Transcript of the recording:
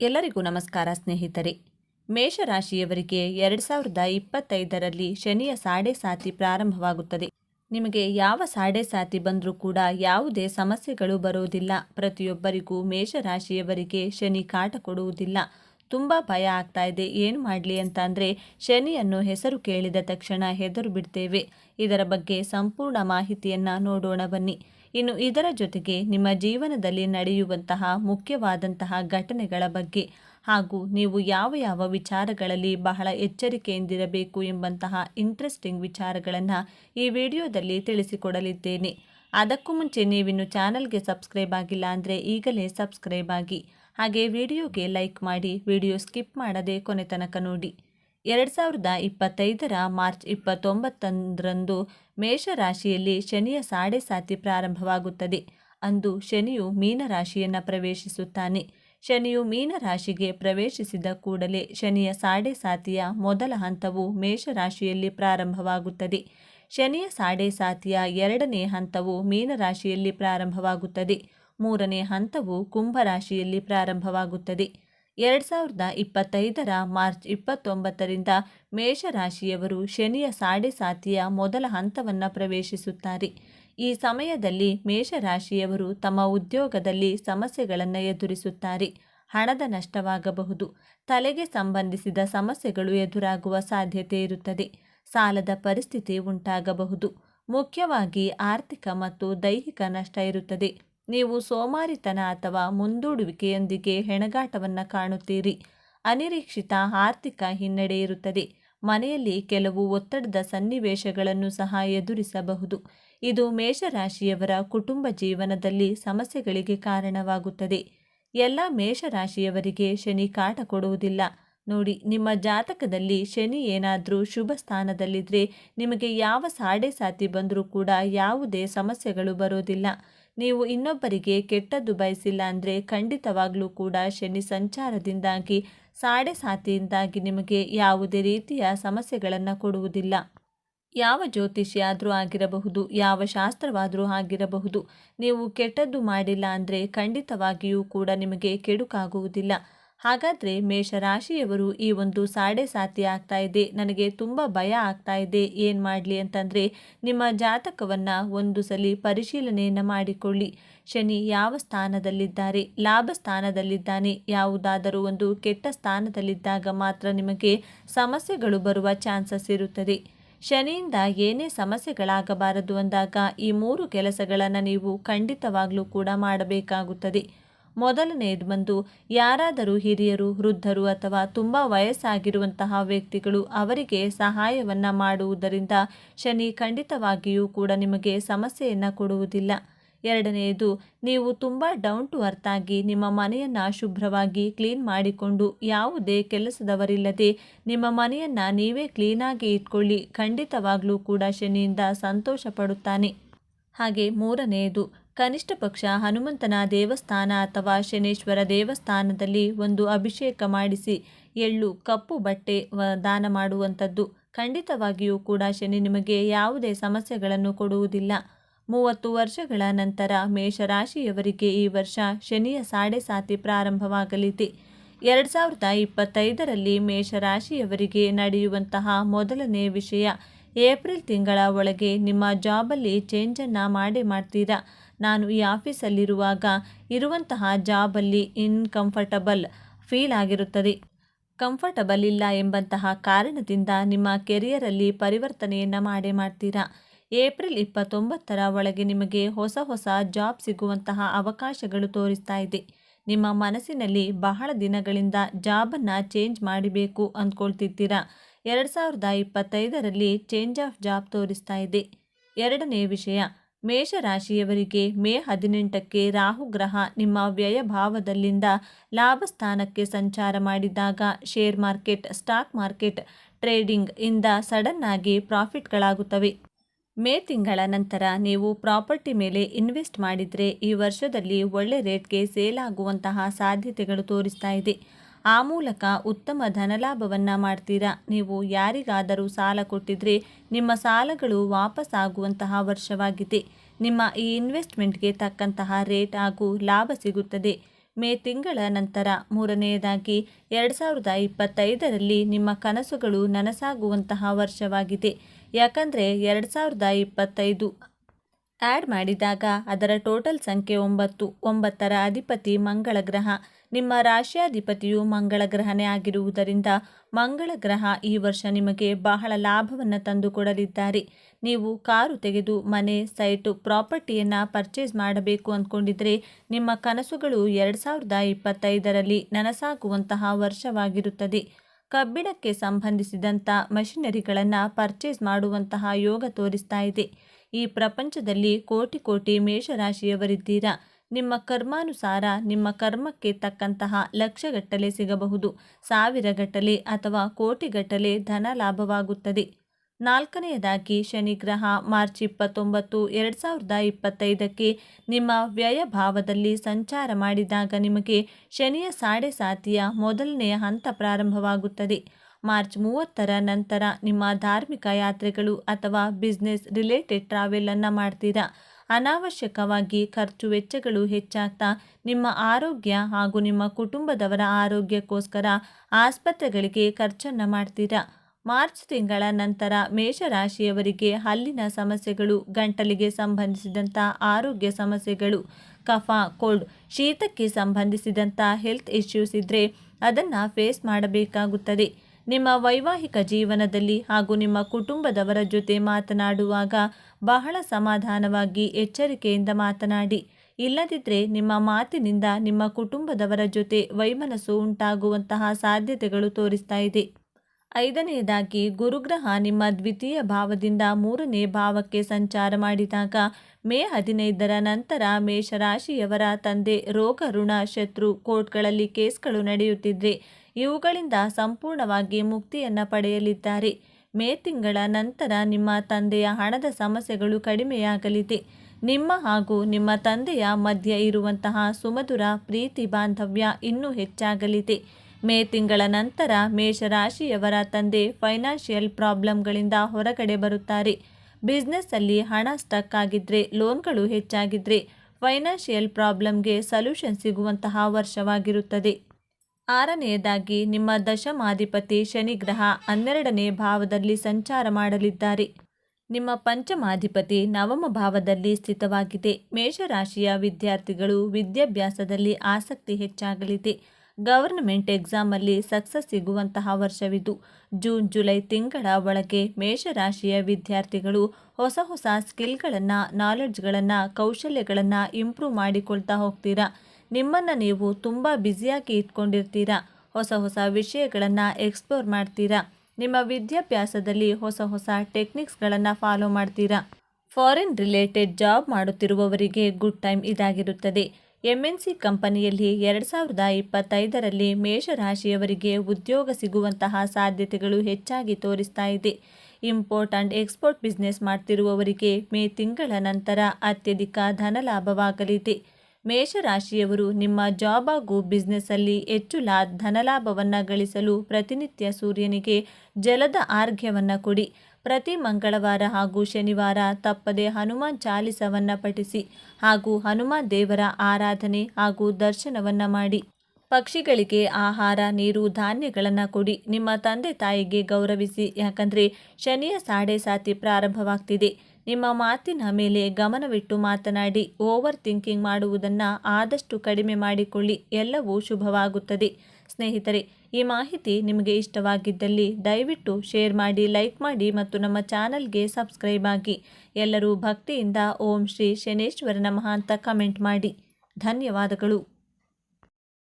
ಎಲ್ಲರಿಗೂ ನಮಸ್ಕಾರ ಸ್ನೇಹಿತರೆ. ಮೇಷರಾಶಿಯವರಿಗೆ ಎರಡು ಸಾವಿರದ ಇಪ್ಪತ್ತೈದರಲ್ಲಿ ಶನಿಯ ಸಾಡೆ ಸಾತಿ ಪ್ರಾರಂಭವಾಗುತ್ತದೆ. ನಿಮಗೆ ಯಾವ ಸಾಡೆ ಸಾತಿ ಬಂದರೂ ಕೂಡ ಯಾವುದೇ ಸಮಸ್ಯೆಗಳು ಬರುವುದಿಲ್ಲ. ಪ್ರತಿಯೊಬ್ಬರಿಗೂ ಮೇಷರಾಶಿಯವರಿಗೆ ಶನಿ ಕಾಟ ಕೊಡುವುದಿಲ್ಲ. ತುಂಬ ಭಯ ಆಗ್ತಾ ಇದೆ. ಏನು ಮಾಡಲಿ ಅಂತ ಅಂದರೆ ಶನಿಯನ್ನು ಹೆಸರು ಕೇಳಿದ ತಕ್ಷಣ ಹೆದರು ಬಿಡ್ತೇವೆ ಇದರ ಬಗ್ಗೆ ಸಂಪೂರ್ಣ ಮಾಹಿತಿಯನ್ನು ನೋಡೋಣ ಬನ್ನಿ. ಇನ್ನು ಇದರ ಜೊತೆಗೆ ನಿಮ್ಮ ಜೀವನದಲ್ಲಿ ನಡೆಯುವಂತಹ ಮುಖ್ಯವಾದಂತಹ ಘಟನೆಗಳ ಬಗ್ಗೆ ಹಾಗೂ ನೀವು ಯಾವ ಯಾವ ವಿಚಾರಗಳಲ್ಲಿ ಬಹಳ ಎಚ್ಚರಿಕೆಯಿಂದಿರಬೇಕು ಎಂಬಂತಹ ಇಂಟ್ರೆಸ್ಟಿಂಗ್ ವಿಚಾರಗಳನ್ನು ಈ ವಿಡಿಯೋದಲ್ಲಿ ತಿಳಿಸಿಕೊಡಲಿದ್ದೇನೆ. ಅದಕ್ಕೂ ಮುಂಚೆ ನೀವಿನ್ನು ಚಾನಲ್ಗೆ ಸಬ್ಸ್ಕ್ರೈಬ್ ಆಗಿಲ್ಲ ಅಂದರೆ ಈಗಲೇ ಸಬ್ಸ್ಕ್ರೈಬ್ ಆಗಿ. ಹಾಗೆ ವಿಡಿಯೋಗೆ ಲೈಕ್ ಮಾಡಿ, ವಿಡಿಯೋ ಸ್ಕಿಪ್ ಮಾಡದೆ ಕೊನೆ ತನಕ ನೋಡಿ. ಎರಡು ಸಾವಿರದ ಇಪ್ಪತ್ತೈದರ ಮಾರ್ಚ್ ಇಪ್ಪತ್ತೊಂಬತ್ತರಂದು ಮೇಷರಾಶಿಯಲ್ಲಿ ಶನಿಯ ಸಾಡೆ ಸಾತಿ ಪ್ರಾರಂಭವಾಗುತ್ತದೆ. ಅಂದು ಶನಿಯು ಮೀನರಾಶಿಯನ್ನು ಪ್ರವೇಶಿಸುತ್ತಾನೆ. ಶನಿಯು ಮೀನರಾಶಿಗೆ ಪ್ರವೇಶಿಸಿದ ಕೂಡಲೇ ಶನಿಯ ಸಾಡೆ ಸಾತಿಯ ಮೊದಲ ಹಂತವು ಮೇಷರಾಶಿಯಲ್ಲಿ ಪ್ರಾರಂಭವಾಗುತ್ತದೆ. ಶನಿಯ ಸಾಡೆ ಸಾತಿಯ ಎರಡನೇ ಹಂತವು ಮೀನರಾಶಿಯಲ್ಲಿ ಪ್ರಾರಂಭವಾಗುತ್ತದೆ. ಮೂರನೇ ಹಂತವು ಕುಂಭರಾಶಿಯಲ್ಲಿ ಪ್ರಾರಂಭವಾಗುತ್ತದೆ. ಎರಡು ಸಾವಿರದ ಇಪ್ಪತ್ತೈದರ ಮಾರ್ಚ್ ಇಪ್ಪತ್ತೊಂಬತ್ತರಿಂದ ಮೇಷರಾಶಿಯವರು ಶನಿಯ ಸಾಡೆ ಸಾತಿಯ ಮೊದಲ ಹಂತವನ್ನು ಪ್ರವೇಶಿಸುತ್ತಾರೆ. ಈ ಸಮಯದಲ್ಲಿ ಮೇಷರಾಶಿಯವರು ತಮ್ಮ ಉದ್ಯೋಗದಲ್ಲಿ ಸಮಸ್ಯೆಗಳನ್ನು ಎದುರಿಸುತ್ತಾರೆ. ಹಣದ ನಷ್ಟವಾಗಬಹುದು. ತಲೆಗೆ ಸಂಬಂಧಿಸಿದ ಸಮಸ್ಯೆಗಳು ಎದುರಾಗುವ ಸಾಧ್ಯತೆ ಇರುತ್ತದೆ. ಸಾಲದ ಪರಿಸ್ಥಿತಿ ಉಂಟಾಗಬಹುದು. ಮುಖ್ಯವಾಗಿ ಆರ್ಥಿಕ ಮತ್ತು ದೈಹಿಕ ನಷ್ಟ ಇರುತ್ತದೆ. ನೀವು ಸೋಮಾರಿತನ ಅಥವಾ ಮುಂದೂಡುವಿಕೆಯೊಂದಿಗೆ ಹೆಣಗಾಟವನ್ನು ಕಾಣುತ್ತೀರಿ. ಅನಿರೀಕ್ಷಿತ ಆರ್ಥಿಕ ಹಿನ್ನಡೆ ಇರುತ್ತದೆ. ಮನೆಯಲ್ಲಿ ಕೆಲವು ಒತ್ತಡದ ಸನ್ನಿವೇಶಗಳನ್ನು ಸಹ ಎದುರಿಸಬಹುದು. ಇದು ಮೇಷರಾಶಿಯವರ ಕುಟುಂಬ ಜೀವನದಲ್ಲಿ ಸಮಸ್ಯೆಗಳಿಗೆ ಕಾರಣವಾಗುತ್ತದೆ. ಎಲ್ಲ ಮೇಷರಾಶಿಯವರಿಗೆ ಶನಿ ಕಾಟ ಕೊಡುವುದಿಲ್ಲ. ನೋಡಿ, ನಿಮ್ಮ ಜಾತಕದಲ್ಲಿ ಶನಿ ಏನಾದರೂ ಶುಭ ಸ್ಥಾನದಲ್ಲಿದ್ದರೆ ನಿಮಗೆ ಯಾವ ಸಾಡೆ ಸಾತಿ ಬಂದರೂ ಕೂಡ ಯಾವುದೇ ಸಮಸ್ಯೆಗಳು ಬರೋದಿಲ್ಲ. ನೀವು ಇನ್ನೊಬ್ಬರಿಗೆ ಕೆಟ್ಟದ್ದು ಬಯಸಿಲ್ಲ ಅಂದರೆ ಖಂಡಿತವಾಗಲೂ ಕೂಡ ಶನಿ ಸಂಚಾರದಿಂದಾಗಿ ಸಾಡೆ ಸಾತಿಯಿಂದಾಗಿ ನಿಮಗೆ ಯಾವುದೇ ರೀತಿಯ ಸಮಸ್ಯೆಗಳನ್ನು ಕೊಡುವುದಿಲ್ಲ. ಯಾವ ಜ್ಯೋತಿಷಿಯಾದರೂ ಆಗಿರಬಹುದು, ಯಾವ ಶಾಸ್ತ್ರವಾದರೂ ಆಗಿರಬಹುದು, ನೀವು ಕೆಟ್ಟದ್ದು ಮಾಡಿಲ್ಲ ಅಂದರೆ ಖಂಡಿತವಾಗಿಯೂ ಕೂಡ ನಿಮಗೆ ಕೆಡುಕಾಗುವುದಿಲ್ಲ. ಹಾಗಾದರೆ ಮೇಷರಾಶಿಯವರು ಈ ಒಂದು ಸಾಡೆ ಸಾತಿ ಆಗ್ತಾ ಇದೆ. ನನಗೆ ತುಂಬ ಭಯ ಆಗ್ತಾ ಇದೆ. ಏನು ಮಾಡಲಿ ಅಂತಂದರೆ ನಿಮ್ಮ ಜಾತಕವನ್ನು ಒಂದು ಸಲ ಪರಿಶೀಲನೆಯನ್ನು ಮಾಡಿಕೊಳ್ಳಿ. ಶನಿ ಯಾವ ಸ್ಥಾನದಲ್ಲಿದ್ದಾರೆ? ಲಾಭ ಸ್ಥಾನದಲ್ಲಿದ್ದಾನೆ. ಯಾವುದಾದರೂ ಒಂದು ಕೆಟ್ಟ ಸ್ಥಾನದಲ್ಲಿದ್ದಾಗ ಮಾತ್ರ ನಿಮಗೆ ಸಮಸ್ಯೆಗಳು ಬರುವ ಚಾನ್ಸಸ್ ಇರುತ್ತದೆ. ಶನಿಯಿಂದ ಏನೇ ಸಮಸ್ಯೆಗಳಾಗಬಾರದು ಅಂದಾಗ ಈ ಮೂರು ಕೆಲಸಗಳನ್ನು ನೀವು ಖಂಡಿತವಾಗಲೂ ಕೂಡ ಮಾಡಬೇಕಾಗುತ್ತದೆ. ಮೊದಲನೆಯದು ಬಂದು ಯಾರಾದರೂ ಹಿರಿಯರು, ವೃದ್ಧರು ಅಥವಾ ತುಂಬ ವಯಸ್ಸಾಗಿರುವಂತಹ ವ್ಯಕ್ತಿಗಳು ಅವರಿಗೆ ಸಹಾಯವನ್ನು ಮಾಡುವುದರಿಂದ ಶನಿ ಖಂಡಿತವಾಗಿಯೂ ಕೂಡ ನಿಮಗೆ ಸಮಸ್ಯೆಯನ್ನು ಕೊಡುವುದಿಲ್ಲ. ಎರಡನೆಯದು ನೀವು ತುಂಬ ಡೌನ್ ಟು ಅರ್ತ್ ಆಗಿ ನಿಮ್ಮ ಮನೆಯನ್ನು ಶುಭ್ರವಾಗಿ ಕ್ಲೀನ್ ಮಾಡಿಕೊಂಡು ಯಾವುದೇ ಕೆಲಸದವರಿಲ್ಲದೆ ನಿಮ್ಮ ಮನೆಯನ್ನು ನೀವೇ ಕ್ಲೀನಾಗಿ ಇಟ್ಕೊಳ್ಳಿ, ಖಂಡಿತವಾಗಲೂ ಕೂಡ ಶನಿಯಿಂದ ಸಂತೋಷ ಪಡುತ್ತಾನೆ. ಹಾಗೆ ಮೂರನೆಯದು ಕನಿಷ್ಠ ಪಕ್ಷ ಹನುಮಂತನ ದೇವಸ್ಥಾನ ಅಥವಾ ಶನೇಶ್ವರ ದೇವಸ್ಥಾನದಲ್ಲಿ ಒಂದು ಅಭಿಷೇಕ ಮಾಡಿಸಿ ಎಳ್ಳು, ಕಪ್ಪು ಬಟ್ಟೆ ದಾನ ಮಾಡುವಂಥದ್ದು. ಖಂಡಿತವಾಗಿಯೂ ಕೂಡ ಶನಿ ನಿಮಗೆ ಯಾವುದೇ ಸಮಸ್ಯೆಗಳನ್ನು ಕೊಡುವುದಿಲ್ಲ. ಮೂವತ್ತು ವರ್ಷಗಳ ನಂತರ ಮೇಷರಾಶಿಯವರಿಗೆ ಈ ವರ್ಷ ಶನಿಯ ಸಾಡೆ ಸಾತಿ ಪ್ರಾರಂಭವಾಗಲಿದೆ. ಎರಡು ಸಾವಿರದ ಇಪ್ಪತ್ತೈದರಲ್ಲಿ ಮೇಷರಾಶಿಯವರಿಗೆ ನಡೆಯುವಂತಹ ಮೊದಲನೇ ವಿಷಯ ಏಪ್ರಿಲ್ ತಿಂಗಳ ಒಳಗೆ ನಿಮ್ಮ ಜಾಬಲ್ಲಿ ಚೇಂಜನ್ನು ಮಾಡೇ ಮಾಡ್ತೀರಾ? ನಾನು ಈ ಆಫೀಸಲ್ಲಿರುವಾಗ ಇರುವಂತಹ ಜಾಬಲ್ಲಿ ಇನ್ಕಂಫರ್ಟಬಲ್ ಫೀಲ್ ಆಗಿರುತ್ತದೆ. ಕಂಫರ್ಟಬಲ್ ಇಲ್ಲ ಎಂಬಂತಹ ಕಾರಣದಿಂದ ನಿಮ್ಮ ಕೆರಿಯರಲ್ಲಿ ಪರಿವರ್ತನೆಯನ್ನು ಮಾಡೇ ಮಾಡ್ತೀರಾ? ಏಪ್ರಿಲ್ ಇಪ್ಪತ್ತೊಂಬತ್ತರ ಒಳಗೆ ನಿಮಗೆ ಹೊಸ ಹೊಸ ಜಾಬ್ ಸಿಗುವಂತಹ ಅವಕಾಶಗಳು ತೋರಿಸ್ತಾ ಇದೆ. ನಿಮ್ಮ ಮನಸ್ಸಿನಲ್ಲಿ ಬಹಳ ದಿನಗಳಿಂದ ಜಾಬನ್ನು ಚೇಂಜ್ ಮಾಡಬೇಕು ಅಂದ್ಕೊಳ್ತಿದ್ದೀರಾ? ಎರಡು ಸಾವಿರದ ಇಪ್ಪತ್ತೈದರಲ್ಲಿ ಚೇಂಜ್ ಆಫ್ ಜಾಬ್ ತೋರಿಸ್ತಾ ಇದೆ. ಎರಡನೇ ವಿಷಯ ಮೇಷರಾಶಿಯವರಿಗೆ ಮೇ ಹದಿನೆಂಟಕ್ಕೆ ರಾಹುಗ್ರಹ ನಿಮ್ಮ ವ್ಯಯ ಭಾವದಲ್ಲಿಂದ ಲಾಭ ಸ್ಥಾನಕ್ಕೆ ಸಂಚಾರ ಮಾಡಿದಾಗ share market stock market trading ಇಂದ ಸಡನ್ ಆಗಿ ಪ್ರಾಫಿಟ್ಗಳಾಗುತ್ತವೆ. ಮೇ ತಿಂಗಳ ನಂತರ ನೀವು ಪ್ರಾಪರ್ಟಿ ಮೇಲೆ ಇನ್ವೆಸ್ಟ್ ಮಾಡಿದರೆ ಈ ವರ್ಷದಲ್ಲಿ ಒಳ್ಳೆ ರೇಟ್ಗೆ ಸೇಲ್ ಆಗುವಂತಹ ಸಾಧ್ಯತೆಗಳು ತೋರಿಸ್ತಾ ಇದೆ. ಆ ಮೂಲಕ ಉತ್ತಮ ಧನಲಾಭವನ್ನು ಮಾಡ್ತೀರಾ? ನೀವು ಯಾರಿಗಾದರೂ ಸಾಲ ಕೊಟ್ಟಿದ್ರೆ ನಿಮ್ಮ ಸಾಲಗಳು ವಾಪಸ್ ಆಗುವಂತಹ ವರ್ಷವಾಗಿದೆ. ನಿಮ್ಮ ಈ ಇನ್ವೆಸ್ಟ್ಮೆಂಟ್ಗೆ ತಕ್ಕಂತಹ ರೇಟ್ ಹಾಗೂ ಲಾಭ ಸಿಗುತ್ತದೆ. ಮೇ ತಿಂಗಳ ನಂತರ ಮೂರನೆಯದಾಗಿ ಎರಡು ಸಾವಿರದ ಇಪ್ಪತ್ತೈದರಲ್ಲಿ ನಿಮ್ಮ ಕನಸುಗಳು ನನಸಾಗುವಂತಹ ವರ್ಷವಾಗಿದೆ. ಯಾಕಂದರೆ ಎರಡು ಸಾವಿರದ ಇಪ್ಪತ್ತೈದು ಆ್ಯಡ್ ಮಾಡಿದಾಗ ಅದರ ಟೋಟಲ್ ಸಂಖ್ಯೆ ಒಂಬತ್ತು, ಒಂಬತ್ತರ ಅಧಿಪತಿ ಮಂಗಳ ಗ್ರಹ. ನಿಮ್ಮ ರಾಶಿಯಾಧಿಪತಿಯು ಮಂಗಳ ಗ್ರಹನೇ ಆಗಿರುವುದರಿಂದ ಮಂಗಳ ಗ್ರಹ ಈ ವರ್ಷ ನಿಮಗೆ ಬಹಳ ಲಾಭವನ್ನು ತಂದುಕೊಡಲಿದ್ದಾರೆ. ನೀವು ಕಾರು ತೆಗೆದು, ಮನೆ, ಸೈಟು, ಪ್ರಾಪರ್ಟಿಯನ್ನು ಪರ್ಚೇಸ್ ಮಾಡಬೇಕು ಅಂದ್ಕೊಂಡಿದ್ರೆ ನಿಮ್ಮ ಕನಸುಗಳು ಎರಡು ಸಾವಿರದ ಇಪ್ಪತ್ತೈದರಲ್ಲಿ ನನಸಾಗುವಂತಹ ವರ್ಷವಾಗಿರುತ್ತದೆ. ಕಬ್ಬಿಣಕ್ಕೆ ಸಂಬಂಧಿಸಿದಂಥ ಮಷಿನರಿಗಳನ್ನು ಪರ್ಚೇಸ್ ಮಾಡುವಂತಹ ಯೋಗ ತೋರಿಸ್ತಾ ಇದೆ. ಈ ಪ್ರಪಂಚದಲ್ಲಿ ಕೋಟಿ ಕೋಟಿ ಮೇಷರಾಶಿಯವರಿದ್ದೀರಾ? ನಿಮ್ಮ ಕರ್ಮಾನುಸಾರ ನಿಮ್ಮ ಕರ್ಮಕ್ಕೆ ತಕ್ಕಂತಹ ಲಕ್ಷಗಟ್ಟಲೆ ಸಿಗಬಹುದು. ಸಾವಿರಗಟ್ಟಲೆ ಅಥವಾ ಕೋಟಿಗಟ್ಟಲೆ ಧನ ಲಾಭವಾಗುತ್ತದೆ ನಾಲ್ಕನೆಯದಾಗಿ ಶನಿಗ್ರಹ ಮಾರ್ಚ್ ಇಪ್ಪತ್ತೊಂಬತ್ತು, ಎರಡು ಸಾವಿರದ ಇಪ್ಪತ್ತೈದಕ್ಕೆ ನಿಮ್ಮ ವ್ಯಯ ಭಾವದಲ್ಲಿ ಸಂಚಾರ ಮಾಡಿದಾಗ ನಿಮಗೆ ಶನಿಯ ಸಾಡೆ ಸಾತಿಯ ಮೊದಲನೆಯ ಹಂತ ಪ್ರಾರಂಭವಾಗುತ್ತದೆ. ಮಾರ್ಚ್ ಮೂವತ್ತರ ನಂತರ ನಿಮ್ಮ ಧಾರ್ಮಿಕ ಯಾತ್ರೆಗಳು ಅಥವಾ ಬಿಸ್ನೆಸ್ ರಿಲೇಟೆಡ್ ಟ್ರಾವೆಲನ್ನು ಮಾಡ್ತೀರಾ? ಅನಾವಶ್ಯಕವಾಗಿ ಖರ್ಚು ವೆಚ್ಚಗಳು ಹೆಚ್ಚಾಗ್ತಾ ನಿಮ್ಮ ಆರೋಗ್ಯ ಹಾಗೂ ನಿಮ್ಮ ಕುಟುಂಬದವರ ಆರೋಗ್ಯಕ್ಕೋಸ್ಕರ ಆಸ್ಪತ್ರೆಗಳಿಗೆ ಖರ್ಚನ್ನು ಮಾಡ್ತೀರಾ? ಮಾರ್ಚ್ ತಿಂಗಳ ನಂತರ ಮೇಷರಾಶಿಯವರಿಗೆ ಹಲ್ಲಿನ ಸಮಸ್ಯೆಗಳು, ಗಂಟಲಿಗೆ ಸಂಬಂಧಿಸಿದಂಥ ಆರೋಗ್ಯ ಸಮಸ್ಯೆಗಳು, ಕಫ, ಕೋಲ್ಡ್, ಶೀತಕ್ಕೆ ಸಂಬಂಧಿಸಿದಂಥ ಹೆಲ್ತ್ ಇಶ್ಯೂಸ್ ಇದ್ದರೆ ಅದನ್ನು ಫೇಸ್ ಮಾಡಬೇಕಾಗುತ್ತದೆ. ನಿಮ್ಮ ವೈವಾಹಿಕ ಜೀವನದಲ್ಲಿ ಹಾಗೂ ನಿಮ್ಮ ಕುಟುಂಬದವರ ಜೊತೆ ಮಾತನಾಡುವಾಗ ಬಹಳ ಸಮಾಧಾನವಾಗಿ ಎಚ್ಚರಿಕೆಯಿಂದ ಮಾತನಾಡಿ. ಇಲ್ಲದಿದ್ದರೆ ನಿಮ್ಮ ಮಾತಿನಿಂದ ನಿಮ್ಮ ಕುಟುಂಬದವರ ಜೊತೆ ವೈಮನಸ್ಸು ಉಂಟಾಗುವಂತಹ ಸಾಧ್ಯತೆಗಳು ತೋರಿಸ್ತಾ ಇದೆ. ಐದನೆಯದಾಗಿ ಗುರುಗ್ರಹ ನಿಮ್ಮ ದ್ವಿತೀಯ ಭಾವದಿಂದ ಮೂರನೇ ಭಾವಕ್ಕೆ ಸಂಚಾರ ಮಾಡಿದಾಗ ಮೇ ಹದಿನೈದರ ನಂತರ ಮೇಷರಾಶಿಯವರ ತಂದೆ ರೋಗ, ಋಣ, ಶತ್ರು ಕೋರ್ಟ್ಗಳಲ್ಲಿ ಕೇಸ್ಗಳು ನಡೆಯುತ್ತಿದ್ದರೆ ಇವುಗಳಿಂದ ಸಂಪೂರ್ಣವಾಗಿ ಮುಕ್ತಿಯನ್ನು ಪಡೆಯಲಿದ್ದಾರೆ. ಮೇ ತಿಂಗಳ ನಂತರ ನಿಮ್ಮ ತಂದೆಯ ಹಣದ ಸಮಸ್ಯೆಗಳು ಕಡಿಮೆಯಾಗಲಿದೆ. ನಿಮ್ಮ ಹಾಗೂ ನಿಮ್ಮ ತಂದೆಯ ಮಧ್ಯೆ ಇರುವಂತಹ ಸುಮಧುರ, ಪ್ರೀತಿ ಬಾಂಧವ್ಯ ಇನ್ನೂ ಹೆಚ್ಚಾಗಲಿದೆ. ಮೇ ತಿಂಗಳ ನಂತರ ಮೇಷರಾಶಿಯವರ ತಂದೆ ಫೈನಾನ್ಷಿಯಲ್ ಪ್ರಾಬ್ಲಮ್ಗಳಿಂದ ಹೊರಗಡೆ ಬರುತ್ತಾರೆ. ಬಿಸ್ನೆಸ್ಸಲ್ಲಿ ಹಣ ಸ್ಟಕ್ ಆಗಿದ್ರೆ, ಲೋನ್ಗಳು ಹೆಚ್ಚಾಗಿದ್ರೆ ಫೈನಾನ್ಷಿಯಲ್ ಪ್ರಾಬ್ಲಮ್ಗೆ ಸೊಲ್ಯೂಷನ್ ಸಿಗುವಂತಹ ವರ್ಷವಾಗಿರುತ್ತದೆ. ಆರನೆಯದಾಗಿ, ನಿಮ್ಮ ದಶಮಾಧಿಪತಿ ಶನಿಗ್ರಹ ಹನ್ನೆರಡನೇ ಭಾವದಲ್ಲಿ ಸಂಚಾರ ಮಾಡಲಿದ್ದಾರೆ. ನಿಮ್ಮ ಪಂಚಮಾಧಿಪತಿ ನವಮ ಭಾವದಲ್ಲಿ ಸ್ಥಿತವಾಗಿದೆ. ಮೇಷರಾಶಿಯ ವಿದ್ಯಾರ್ಥಿಗಳು ವಿದ್ಯಾಭ್ಯಾಸದಲ್ಲಿ ಆಸಕ್ತಿ ಹೆಚ್ಚಾಗಲಿದೆ. ಗವರ್ನಮೆಂಟ್ ಎಕ್ಸಾಮಲ್ಲಿ ಸಕ್ಸಸ್ ಸಿಗುವಂತಹ ವರ್ಷವಿದು. ಜೂನ್, ಜುಲೈ ತಿಂಗಳ ಒಳಗೆ ಮೇಷರಾಶಿಯ ವಿದ್ಯಾರ್ಥಿಗಳು ಹೊಸ ಹೊಸ ಸ್ಕಿಲ್ಗಳನ್ನು ನಾಲೆಡ್ಜ್ಗಳನ್ನು ಕೌಶಲ್ಯಗಳನ್ನು ಇಂಪ್ರೂವ್ ಮಾಡಿಕೊಳ್ತಾ ಹೋಗ್ತೀರಾ? ನಿಮ್ಮನ್ನು ನೀವು ತುಂಬ ಬ್ಯುಸಿಯಾಗಿ ಇಟ್ಕೊಂಡಿರ್ತೀರಾ? ಹೊಸ ಹೊಸ ವಿಷಯಗಳನ್ನು ಎಕ್ಸ್ಪ್ಲೋರ್ ಮಾಡ್ತೀರಾ? ನಿಮ್ಮ ವಿದ್ಯಾಭ್ಯಾಸದಲ್ಲಿ ಹೊಸ ಹೊಸ ಟೆಕ್ನಿಕ್ಸ್ಗಳನ್ನು ಫಾಲೋ ಮಾಡ್ತೀರಾ? ಫಾರಿನ್ ರಿಲೇಟೆಡ್ ಜಾಬ್ ಮಾಡುತ್ತಿರುವವರಿಗೆ ಗುಡ್ ಟೈಮ್ ಇದಾಗಿರುತ್ತದೆ. ಎಂ ಎನ್ ಸಿ ಕಂಪನಿಯಲ್ಲಿ ಎರಡು ಸಾವಿರದ ಇಪ್ಪತ್ತೈದರಲ್ಲಿ ಮೇಷರಾಶಿಯವರಿಗೆ ಉದ್ಯೋಗ ಸಿಗುವಂತಹ ಸಾಧ್ಯತೆಗಳು ಹೆಚ್ಚಾಗಿ ತೋರಿಸ್ತಾ ಇದೆ. ಇಂಪೋರ್ಟ್ ಆ್ಯಂಡ್ ಎಕ್ಸ್ಪೋರ್ಟ್ ಬಿಸ್ನೆಸ್ ಮಾಡ್ತಿರುವವರಿಗೆ ಮೇ ತಿಂಗಳ ನಂತರ ಅತ್ಯಧಿಕ ಧನ ಲಾಭವಾಗಲಿದೆ. ಮೇಷರಾಶಿಯವರು ನಿಮ್ಮ ಜಾಬ್ ಹಾಗೂ ಬಿಸ್ನೆಸ್ಸಲ್ಲಿ ಹೆಚ್ಚು ಲಾ ಧನಲಾಭವನ್ನು ಗಳಿಸಲು ಪ್ರತಿನಿತ್ಯ ಸೂರ್ಯನಿಗೆ ಜಲದ ಆರ್ಘ್ಯವನ್ನು ಕೊಡಿ. ಪ್ರತಿ ಮಂಗಳವಾರ ಹಾಗೂ ಶನಿವಾರ ತಪ್ಪದೆ ಹನುಮಾನ್ ಚಾಲಿಸವನ್ನು ಪಠಿಸಿ ಹಾಗೂ ಹನುಮಾನ್ ದೇವರ ಆರಾಧನೆ ಹಾಗೂ ದರ್ಶನವನ್ನು ಮಾಡಿ. ಪಕ್ಷಿಗಳಿಗೆ ಆಹಾರ, ನೀರು, ಧಾನ್ಯಗಳನ್ನು ಕೊಡಿ. ನಿಮ್ಮ ತಂದೆ ತಾಯಿಗೆ ಗೌರವಿಸಿ. ಯಾಕಂದರೆ ಶನಿಯ ಸಾಡೆ ಸಾತಿ ಪ್ರಾರಂಭವಾಗ್ತಿದೆ. ನಿಮ್ಮ ಮಾತಿನ ಮೇಲೆ ಗಮನವಿಟ್ಟು ಮಾತನಾಡಿ, ಓವರ್ ಥಿಂಕಿಂಗ್ ಮಾಡುವುದನ್ನು ಆದಷ್ಟು ಕಡಿಮೆ ಮಾಡಿಕೊಳ್ಳಿ, ಎಲ್ಲವೂ ಶುಭವಾಗುತ್ತದೆ. ಸ್ನೇಹಿತರೆ, ಈ ಮಾಹಿತಿ ನಿಮಗೆ ಇಷ್ಟವಾಗಿದ್ದಲ್ಲಿ ದಯವಿಟ್ಟು ಶೇರ್ ಮಾಡಿ, ಲೈಕ್ ಮಾಡಿ ಮತ್ತು ನಮ್ಮ ಚಾನಲ್ಗೆ ಸಬ್ಸ್ಕ್ರೈಬ್ ಆಗಿ. ಎಲ್ಲರೂ ಭಕ್ತಿಯಿಂದ ಓಂ ಶ್ರೀ ಶನೇಶ್ವರ ನಮಃ ಅಂತ ಕಮೆಂಟ್ ಮಾಡಿ. ಧನ್ಯವಾದಗಳು.